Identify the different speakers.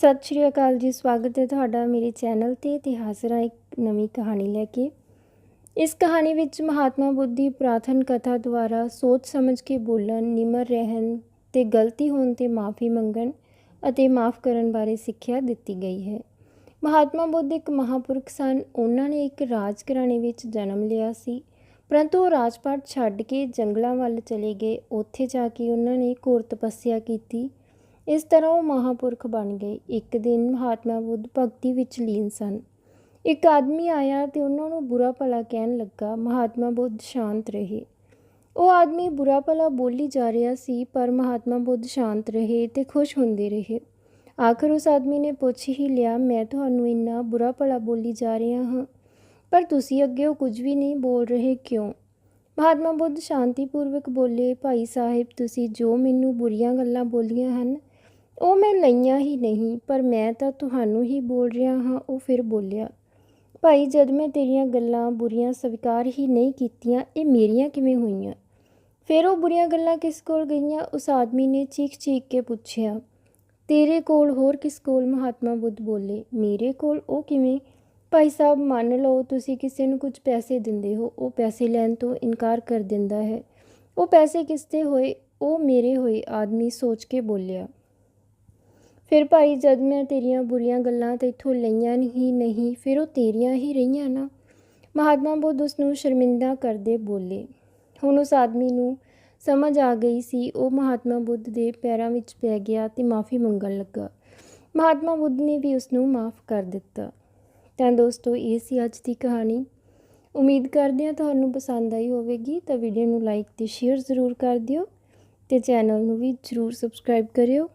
Speaker 1: ਸਤਿ ਸ਼੍ਰੀ ਅਕਾਲ ਜੀ, ਸਵਾਗਤ ਹੈ ਤੁਹਾਡਾ ਮੇਰੇ ਚੈਨਲ ਤੇ ਤੇ ਹਾਜ਼ਰ ਹਾਂ ਇੱਕ ਨਵੀਂ ਕਹਾਣੀ ਲੈ ਕੇ। ਇਸ ਕਹਾਣੀ ਵਿੱਚ ਮਹਾਤਮਾ ਬੁੱਧ ਦੀ ਪ੍ਰਾਰਥਨ ਕਥਾ ਦੁਆਰਾ ਸੋਚ ਸਮਝ ਕੇ ਬੋਲਣ, ਨਿਮਰ ਰਹਿਣ ਤੇ ਗਲਤੀ ਹੋਣ ਤੇ ਮਾਫੀ ਮੰਗਣ ਅਤੇ ਮਾਫ ਕਰਨ ਬਾਰੇ ਸਿੱਖਿਆ ਦਿੱਤੀ ਗਈ ਹੈ। ਮਹਾਤਮਾ ਬੁੱਧ ਇੱਕ ਮਹਾਪੁਰਖ ਸਨ। ਉਹਨਾਂ ਨੇ ਇੱਕ ਰਾਜ ਘਰਾਣੇ ਵਿੱਚ ਜਨਮ ਲਿਆ ਸੀ। ਪਰੰਤੂ ਉਹ ਰਾਜਪਾਟ ਛੱਡ ਕੇ ਜੰਗਲਾਂ ਵੱਲ ਚਲੇ ਗਏ। ਉੱਥੇ ਜਾ ਕੇ ਉਹਨਾਂ ਨੇ ਘੋਰ ਤਪੱਸਿਆ ਕੀਤੀ। ਇਸ ਤਰ੍ਹਾਂ ਉਹ ਮਹਾਂਪੁਰਖ ਬਣ ਗਏ। ਇੱਕ ਦਿਨ ਮਹਾਤਮਾ ਬੁੱਧ ਭਗਤੀ ਵਿੱਚ ਲੀਨ ਸਨ। ਇੱਕ ਆਦਮੀ ਆਇਆ ਤੇ ਉਹਨਾਂ ਨੂੰ ਬੁਰਾ ਭਲਾ ਕਹਿਣ ਲੱਗਾ। ਮਹਾਤਮਾ ਬੁੱਧ ਸ਼ਾਂਤ ਰਹੇ। ਉਹ ਆਦਮੀ ਬੁਰਾ ਭਲਾ ਬੋਲੀ ਜਾ ਰਿਹਾ ਸੀ, ਪਰ ਮਹਾਤਮਾ ਬੁੱਧ ਸ਼ਾਂਤ ਰਹੇ ਤੇ ਖੁਸ਼ ਹੁੰਦੇ ਰਹੇ। ਆਖਰ ਉਸ ਆਦਮੀ ਨੇ ਪੁੱਛ ਹੀ ਲਿਆ, ਮੈਂ ਤੁਹਾਨੂੰ ਇੰਨਾ ਬੁਰਾ ਭਲਾ ਬੋਲੀ ਜਾ ਰਿਹਾ ਹਾਂ, ਪਰ ਤੁਸੀਂ ਅੱਗੇ ਉਹ ਕੁਝ ਵੀ ਨਹੀਂ ਬੋਲ ਰਹੇ ਕਿਉਂ? ਮਹਾਤਮਾ ਬੁੱਧ ਸ਼ਾਂਤੀਪੂਰਵਕ ਬੋਲੇ, ਭਾਈ ਸਾਹਿਬ, ਤੁਸੀਂ ਜੋ ਮੈਨੂੰ ਬੁਰੀਆਂ ਗੱਲਾਂ ਬੋਲੀਆਂ ਹਨ ਉਹ ਮੈਂ ਲਈਆਂ ਹੀ ਨਹੀਂ, ਪਰ ਮੈਂ ਤਾਂ ਤੁਹਾਨੂੰ ਹੀ ਬੋਲ ਰਿਹਾ ਹਾਂ, ਉਹ ਫਿਰ ਬੋਲਿਆ, ਭਾਈ, ਜਦ ਮੈਂ ਤੇਰੀਆਂ ਗੱਲਾਂ ਬੁਰੀਆਂ ਸਵੀਕਾਰ ਹੀ ਨਹੀਂ ਕੀਤੀਆਂ, ਇਹ ਮੇਰੀਆਂ ਕਿਵੇਂ ਹੋਈਆਂ? ਫਿਰ ਉਹ ਬੁਰੀਆਂ ਗੱਲਾਂ ਕਿਸ ਕੋਲ ਗਈਆਂ? ਉਸ ਆਦਮੀ ਨੇ ਚੀਖ ਚੀਖ ਕੇ ਪੁੱਛਿਆ, ਤੇਰੇ ਕੋਲ ਹੋਰ ਕਿਸ ਕੋਲ? ਮਹਾਤਮਾ ਬੁੱਧ ਬੋਲੇ, ਮੇਰੇ ਕੋਲ? ਉਹ ਕਿਵੇਂ? ਭਾਈ ਸਾਹਿਬ, ਮੰਨ ਲਓ ਤੁਸੀਂ ਕਿਸੇ ਨੂੰ ਕੁਝ ਪੈਸੇ ਦਿੰਦੇ ਹੋ, ਉਹ ਪੈਸੇ ਲੈਣ ਤੋਂ ਇਨਕਾਰ ਕਰ ਦਿੰਦਾ ਹੈ। ਉਹ ਪੈਸੇ ਕਿਸ ਤੇ ਹੋਏ? ਉਹ ਮੇਰੇ ਹੋਏ, ਆਦਮੀ ਸੋਚ ਕੇ ਬੋਲਿਆ ਫਿਰ ਭਾਈ ਜਦ ਮੈਂ ਤੇਰੀਆਂ ਬੁਰੀਆਂ ਗੱਲਾਂ ਤੇਥੋਂ ਲਈਆਂ ਹੀ ਨਹੀਂ, ਫਿਰ ਉਹ ਤੇਰੀਆਂ ਹੀ ਰਹੀਆਂ ਨਾ। ਮਹਾਤਮਾ ਬੁੱਧ ਉਸ ਨੂੰ ਸ਼ਰਮਿੰਦਾ ਕਰਦੇ ਬੋਲੇ। ਹੁਣ ਉਸ ਆਦਮੀ ਨੂੰ ਸਮਝ ਆ ਗਈ ਸੀ, ਉਹ ਮਹਾਤਮਾ ਬੁੱਧ ਦੇ ਪੈਰਾਂ ਵਿੱਚ ਪੈ ਗਿਆ ਤੇ ਮਾਫੀ ਮੰਗਣ ਲੱਗਾ। ਮਹਾਤਮਾ ਬੁੱਧ ਨੇ ਵੀ ਉਸ ਨੂੰ ਮਾਫ ਕਰ ਦਿੱਤਾ। ਤਾਂ ਦੋਸਤੋ, ਇਹ ਸੀ ਅੱਜ ਦੀ ਕਹਾਣੀ। ਉਮੀਦ ਕਰਦੇ ਹਾਂ ਤੁਹਾਨੂੰ ਪਸੰਦ ਆਈ ਹੋਵੇਗੀ, ਤਾਂ ਵੀਡੀਓ ਨੂੰ ਲਾਈਕ ਤੇ ਸ਼ੇਅਰ ਜ਼ਰੂਰ ਕਰ ਦਿਓ ਤੇ ਚੈਨਲ ਨੂੰ ਵੀ ਜ਼ਰੂਰ ਸਬਸਕ੍ਰਾਈਬ ਕਰਿਓ।